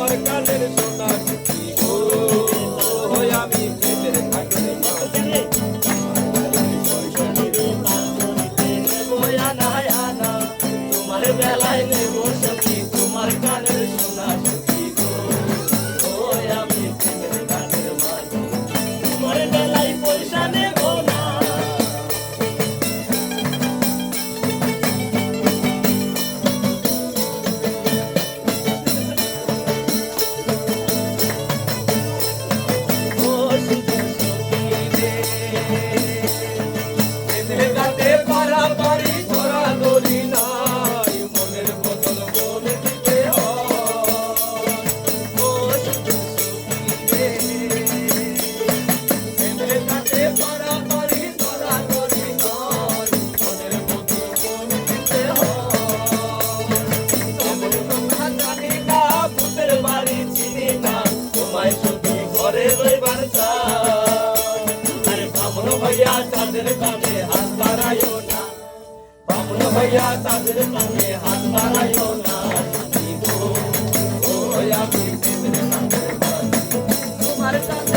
marcar. হইয়া তাদের সঙ্গে হাত বাড়াইও না তোমার কাছে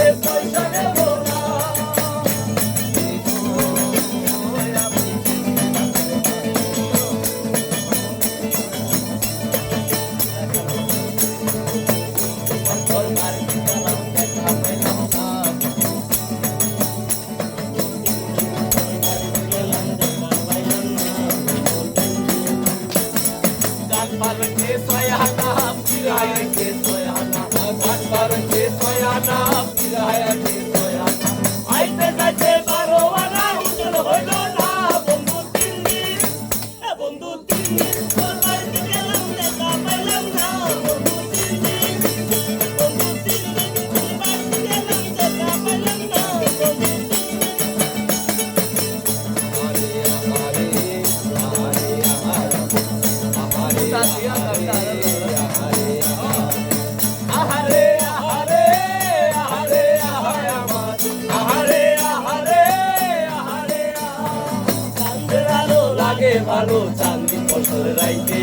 ভালো, চাঁদনি ফসল রাইতে।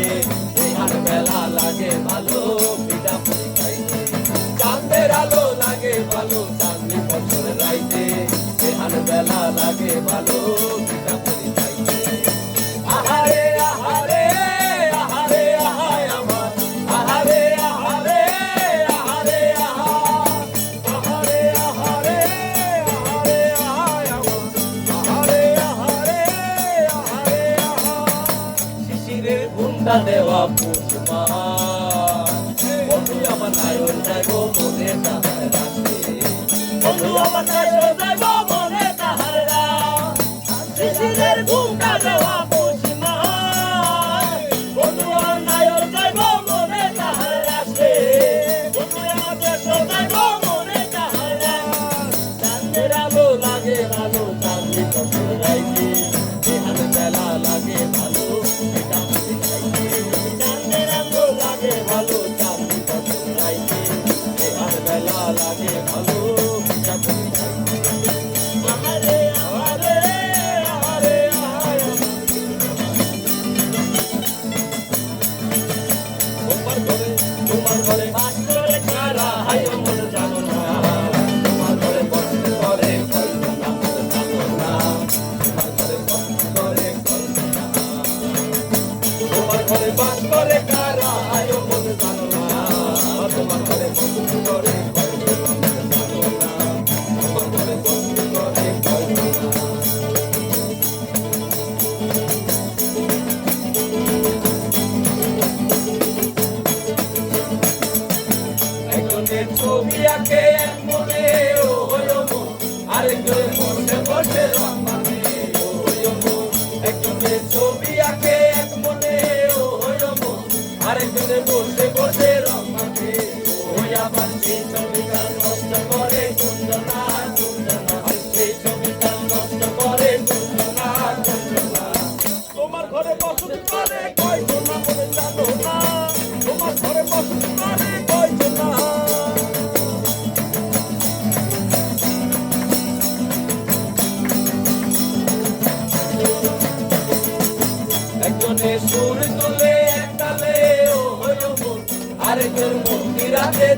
আর বেলা লাগে ভালো পিঠা পুরি খাইতে চাঁদের আলো লাগে ভালো, চাঁদনি ফসল রাইতে। আর বেলা লাগে ভালো পুষ্পা আমার নায়ক Thank you.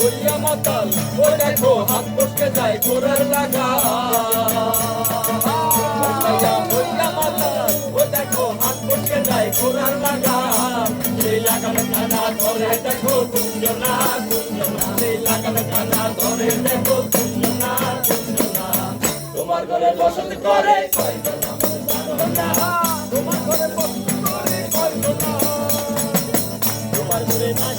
দরিয়া মাতাল, ও দেখো হাত বসকে যায় ঘোরার লাগা। দরিয়া মাতাল, ও দেখো হাত বসকে যায় ঘোরার লাগা। সেই লাগালে খানা ধরে দেখো কুঞ্জনা কুঞ্জনা। সেই লাগালে খানা ধরে দেখো কুঞ্জনা তোমার ঘরে বসত করে তোমার ঘরে বসত করে তোমার ঘরে নাচ